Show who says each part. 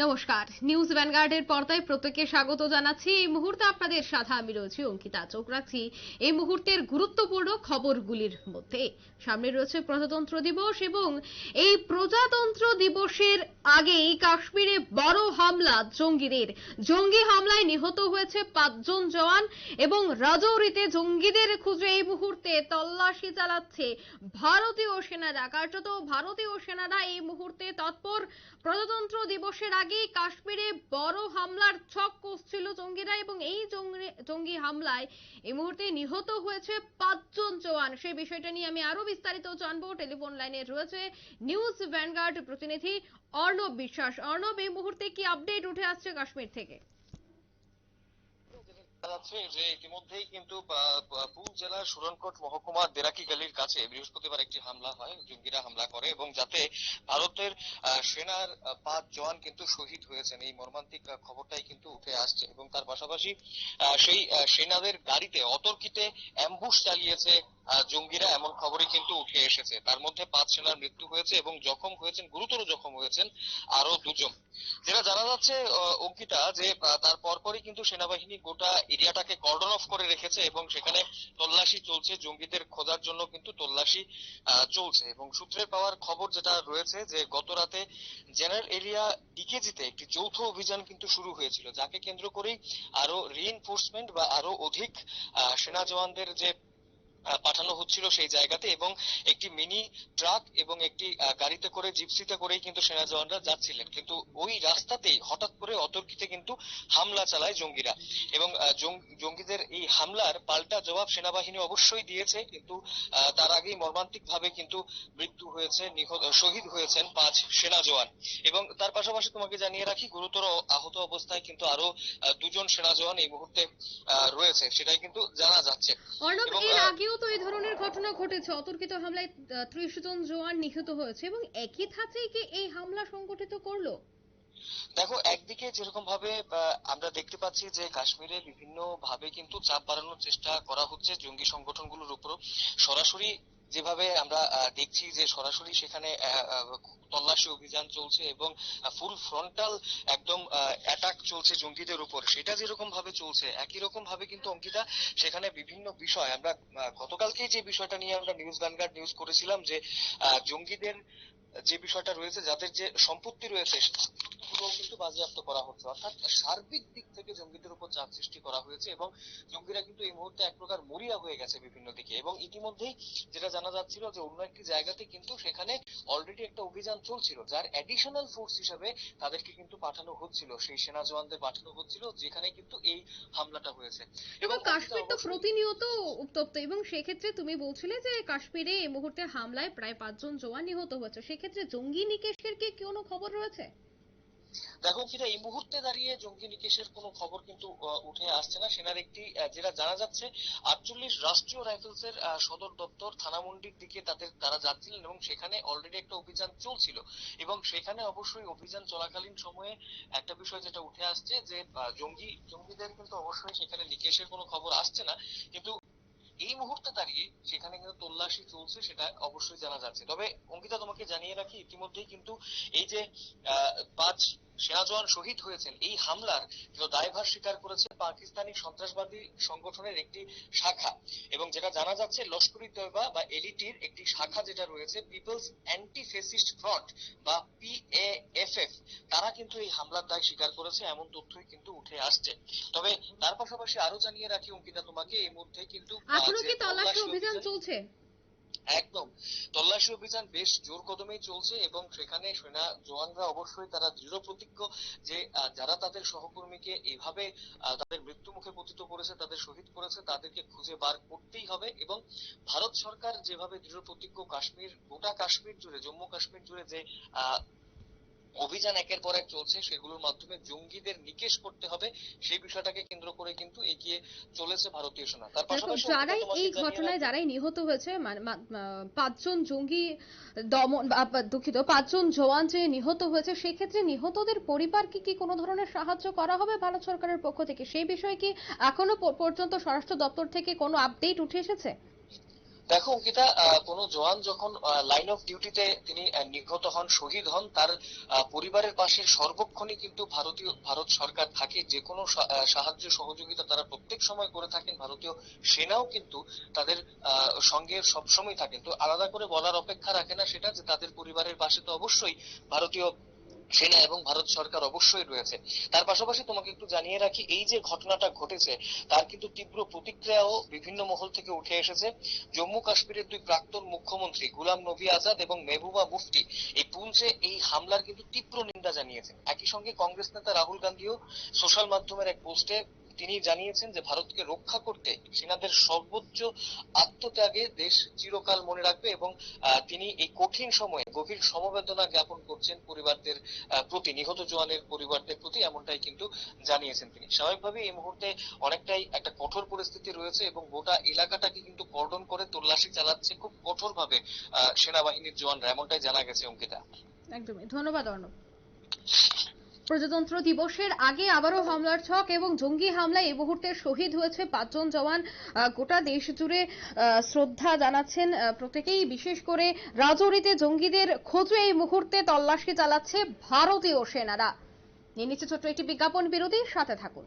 Speaker 1: নমস্কার। নিউজ ভ্যানগার্ডের পর্দায় প্রত্যেককে স্বাগত জানাচ্ছি। এই মুহূর্তে আপনাদের সাথে আমি রয়েছি অঙ্কিতা চোখ রাখছি এই মুহূর্তের গুরুত্বপূর্ণ খবরগুলির মধ্যে সামনে রয়েছে প্রজাতন্ত্র দিবস এবং এই প্রজাতন্ত্র দিবসের আগেই কাশ্মীরে বড় হামলা, জঙ্গিদের। জঙ্গি হামলায় নিহত হয়েছে পাঁচজন জওয়ান এবং রাজৌরিতে জঙ্গিদের খুঁজে এই মুহূর্তে তল্লাশি চালাচ্ছে ভারতীয় সেনারা। কার্যত ভারতীয় সেনারা এই মুহূর্তে তৎপর প্রজাতন্ত্র দিবসের আগে কাশ্মীরে বড় হামলার ছক কষছিল জঙ্গিরা এবং এই জঙ্গি- হামলায় এই মুহূর্তে নিহত হয়েছে পাঁচজন জওয়ান। সেই বিষয়টা নিয়ে আমি আরও বিস্তারিত জানব। টেলিফোন লাইনে রয়েছে নিউজ ভ্যানগার্ড প্রতিনিধি অর্ণব বিশ্বাস। অর্ণব, এই মুহূর্তে কি আপডেট উঠে আসছে কাশ্মীর থেকে?
Speaker 2: যে ইতিমধ্যেই কিন্তু জেলার সুরনকোট কাছে বৃহস্পতিবার একটি হামলা হয়। জঙ্গিরা হামলা করে এবং যাতে ভারতের সেনার পাঁচ জওয়ান কিন্তু শহীদ হয়েছেন। এই মর্মান্তিক খবরটাই কিন্তু উঠে আসছে এবং তার পাশাপাশি সেই সেনাদের গাড়িতে অতর্কিতে অ্যাম্বুশ চালিয়েছে জঙ্গিরা এমন খবরই কিন্তু উঠে এসেছে। তার মধ্যে পাঁচ সেনার মৃত্যু হয়েছে এবং জখম হয়েছেন, গুরুতর জখম হয়েছেন আরও দুজন। যেটা জানা যাচ্ছে অঙ্কিতা, যে তার পরপরই কিন্তু সেনাবাহিনী গোটা এরিয়াটাকে কর্ডন অফ করে রেখেছে এবং সেখানে তল্লাশি চলছে, জঙ্গিদের খোঁজার জন্য কিন্তু তল্লাশি চলছে। এবং সূত্রে পাওয়ার খবর যেটা রয়েছে যে গত রাতে জেনারেল এরিয়া ডিকেজিতে একটি যৌথ অভিযান কিন্তু শুরু হয়েছিল, যাকে কেন্দ্র করেই আরও রিএনফোর্সমেন্ট বা আরও অধিক সেনা জওয়ানদের যে পাঠানো হচ্ছিল সেই জায়গাতে এবং একটি মিনি ট্রাক এবং একটি গাড়িতে করে জিপসিতে করেই কিন্তু সেনা জওয়ানরা যাচ্ছিলেন। কিন্তু ওই রাস্তাতেই হঠাৎ করে অতর্কিতে কিন্তু হামলা চালায় জঙ্গিরা এবং জঙ্গিদের এই হামলার পাল্টা জবাব সেনাবাহিনী অবশ্যই দিয়েছে কিন্তু তার আগেই মর্মান্তিক ভাবে কিন্তু মৃত্যু হয়েছে নিহত শহীদ হয়েছেন পাঁচ সেনা জওয়ান এবং তার পাশাপাশি তোমাকে জানিয়ে রাখি গুরুতর আহত অবস্থায় কিন্তু আরও দুজন সেনা জওয়ান এই মুহূর্তে আহ, রয়েছে সেটাই কিন্তু জানা যাচ্ছে। এবং,
Speaker 1: আগেও তো এই ধরনের ঘটনা ঘটেছে, অতর্কিত হামলায় ত্রিশ জন জওয়ান নিহত হয়েছে এবং একই ধাঁচেই কি এই হামলা সংগঠিত করল?
Speaker 2: দেখো, একদিকে যেরকম ভাবে আমরা দেখতে পাচ্ছি যে কাশ্মীরে বিভিন্ন ভাবে কিন্তু চাপ বাড়ানোর চেষ্টা করা হচ্ছে জঙ্গি সংগঠনগুলোর উপর সরাসরি যেভাবে আমরা দেখছি যে সরাসরি সেখানে তল্লাশি অভিযান চলছে এবং ফুল ফ্রন্টাল একদম অ্যাটাক চলছে জঙ্গিদের উপর। সেটা যেরকম ভাবে চলছে, একই রকম ভাবে কিন্তু অঙ্কিতা সেখানে বিভিন্ন বিষয়, আমরা গতকালকেই যে বিষয়টা নিয়ে আমরা নিউজ ভ্যানগার্ড নিউজ করেছিলাম যে জঙ্গিদের যে বিষয়টা রয়েছে, যাদের যে সম্পত্তি রয়েছে কিন্তু বাজেয়াপ্ত করা হচ্ছে। অর্থাৎ সার্বিক দিক থেকে জঙ্গিদের উপর চাপ সৃষ্টি করা হয়েছে এবং জঙ্গিরা কিন্তু এই মুহূর্তে এক প্রকার মরিয়া হয়ে গেছে বিভিন্ন দিকে এবং ইতিমধ্যেই যেটা জানা যাচ্ছিল যে অন্য একটি জায়গাতে কিন্তু সেখানে অলরেডি একটা অভিযান চলছিল যার অ্যাডিশনাল ফোর্স হিসেবে তাদেরকে কিন্তু পাঠানো হচ্ছিল সেই সেনা জওয়ানদের পাঠানো হচ্ছিল যেখানে কিন্তু এই হামলাটা হয়েছে।
Speaker 1: এবং কাশ্মীর তো প্রতিনিয়ত উত্তপ্ত এবং সেক্ষেত্রে তুমি বলছিলে যে কাশ্মীরে এই মুহূর্তে হামলায় প্রায় পাঁচজন জওয়ান নিহত হয়েছে সেক্ষেত্রে জঙ্গি নিকেশের কি কোনো খবর রয়েছে?
Speaker 2: দেখো কিনা এই মুহূর্তে দাঁড়িয়ে জঙ্গি নিকেশের কোনো খবর কিন্তু উঠে আসছে না। সেনার একটি যেটা জানা যাচ্ছে, আটচল্লিশ রাষ্ট্রীয় রাইফেলস এর সদর দপ্তর থানামন্ডির দিকে তাদের, তারা যাচ্ছিলেন এবং সেখানে অলরেডি একটা অভিযান চলছিল। এবং সেখানে অবশ্যই অভিযান চলাকালীন সময়ে একটা বিষয় যেটা উঠে আসছে যে জঙ্গি, জঙ্গিদের কিন্তু অবশ্যই সেখানে নিকেশের কোনো খবর আসছে না। কিন্তু এই মুহূর্তে দাঁড়িয়ে সেখানে কিন্তু তল্লাশি চলছে সেটা অবশ্যই জানা যাচ্ছে। তবে অঙ্কিতা, তোমাকে জানিয়ে রাখি, ইতিমধ্যেই কিন্তু এই যে পাঁচ সেনা জওয়ান শহীদ হয়েছেন, এই হামলার কিন্তু দায়ভার স্বীকার করেছে পাকিস্তানি সন্ত্রাসবাদী সংগঠনের একটি শাখা। এবং যেটা জানা যাচ্ছে লস্করি তৈবা বা এলিটির একটি শাখা যেটা রয়েছে পিপলস অ্যান্টি ফেসিস্ট ফ্রন্ট বা পিএএফএফ তারা কিন্তু এই হামলার দায় স্বীকার করেছে এমন তথ্যই কিন্তু উঠে আসছে। তবে তার পাশাপাশি আরও জানিয়ে রাখি অঙ্কিতা তোমাকে এই মধ্যে কিন্তু এখনও
Speaker 1: কি তল্লাশি অভিযান চলছে?
Speaker 2: একদম। তল্লাশি অভিযান বেশ জোর কদমেই চলছে এবং সেখানে সেনা জওয়ানরা অবশ্যই তারা দৃঢ় প্রতিজ্ঞ যে যারা তাদের সহকর্মীকে এভাবে তাদের মৃত্যু মুখে পতিত করেছে তাদের শহীদ করেছে তাদেরকে খুঁজে বার করতেই হবে এবং ভারত সরকার যেভাবে দৃঢ় প্রতিজ্ঞ কাশ্মীর গোটা কাশ্মীর জুড়ে জম্মু কাশ্মীর জুড়ে যে আহ, অভিযান একের পর এক চলছে সেগুলোর মাধ্যমে জঙ্গিদের নিকেশ করতে হবে সেই বিষয়টাকে কেন্দ্র করে কিন্তু এগিয়ে চলেছে ভারতীয় সেনা। তার পাশাপাশি
Speaker 1: যারাই এই ঘটনায় যারাই নিহত হয়েছে মানে- পাঁচজন জঙ্গি দমন দুঃখিত পাঁচজন জওয়ান যে নিহত হয়েছে সেক্ষেত্রে নিহতদের পরিবারকে কি কোনো ধরনের সাহায্য করা হবে ভারত সরকারের পক্ষ থেকে? সেই বিষয়ে কি এখনও পর্যন্ত স্বরাষ্ট্র দপ্তর থেকে কোনো আপডেট উঠে এসেছে?
Speaker 2: দেখো অঙ্কিতা কোনো জওয়ান যখন লাইন অফ ডিউটিতে তিনি নিহত হন, শহীদ হন, তার পরিবারের পাশে সর্বক্ষণই কিন্তু ভারতীয়, ভারত সরকার থাকে। যে কোনো সাহায্য, সহযোগিতা তারা প্রত্যেক সময় করে থাকেন, ভারতীয় সেনাও কিন্তু তাদের সঙ্গে সবসময় থাকেন। তো আলাদা করে বলার অপেক্ষা রাখে না সেটা যে তাদের পরিবারের পাশে তো অবশ্যই ভারতীয় সেনা এবং ভারত সরকার অবশ্যই রয়েছে। তার পাশাপাশি তোমাকে একটু জানিয়ে রাখি, এই যে ঘটনাটা ঘটেছে, তার কিন্তু তীব্র প্রতিক্রিয়াও বিভিন্ন মহল থেকে উঠে এসেছে। জম্মু কাশ্মীরের দুই প্রাক্তন মুখ্যমন্ত্রী গুলাম নবী আজাদ এবং মেহবুবা মুফতি এই পুলসে এই হামলার কিন্তু তীব্র নিন্দা জানিয়েছেন। একই সঙ্গে কংগ্রেস নেতা রাহুল গান্ধীও সোশ্যাল মাধ্যমের এক পোস্টে তিনি জানিয়েছেন যে ভারতকে রক্ষা করতে সেনাদের সর্বোচ্চ আত্মত্যাগে দেশ চিরকাল মনে রাখবে এবং তিনি এই কঠিন সময়ে গভীর সমবেদনা জ্ঞাপন করছেন পরিবারদের প্রতি, নিহত জওয়ানের পরিবারদের প্রতি, এমনটাই কিন্তু জানিয়েছেন তিনি। স্বাভাবিকভাবে এই মুহূর্তে অনেকটাই একটা কঠোর পরিস্থিতি রয়েছে এবং গোটা এলাকাটাকে কিন্তু কর্ডন করে তল্লাশি চালাচ্ছে খুব কঠোরভাবে সেনাবাহিনীর জওয়ানরা, এমনটাই জানা গেছে অঙ্কিতা।
Speaker 1: একদমই। ধন্যবাদ অর্ণব। প্রজাতন্ত্র দিবসের আগে আবারও হামলার ছক এবং জঙ্গি হামলায় এই মুহূর্তে শহীদ হয়েছে পাঁচজন জওয়ান। গোটা দেশ জুড়ে শ্রদ্ধা জানাচ্ছেন। প্রত্যেকেই বিশেষ করে রাজৌরিতে জঙ্গিদের খোঁজে এই মুহূর্তে তল্লাশি চালাচ্ছে ভারতীয় সেনারা। নিয়ে নিচ্ছে ছোট্ট একটি বিজ্ঞাপন বিরোধী সাথে থাকুন।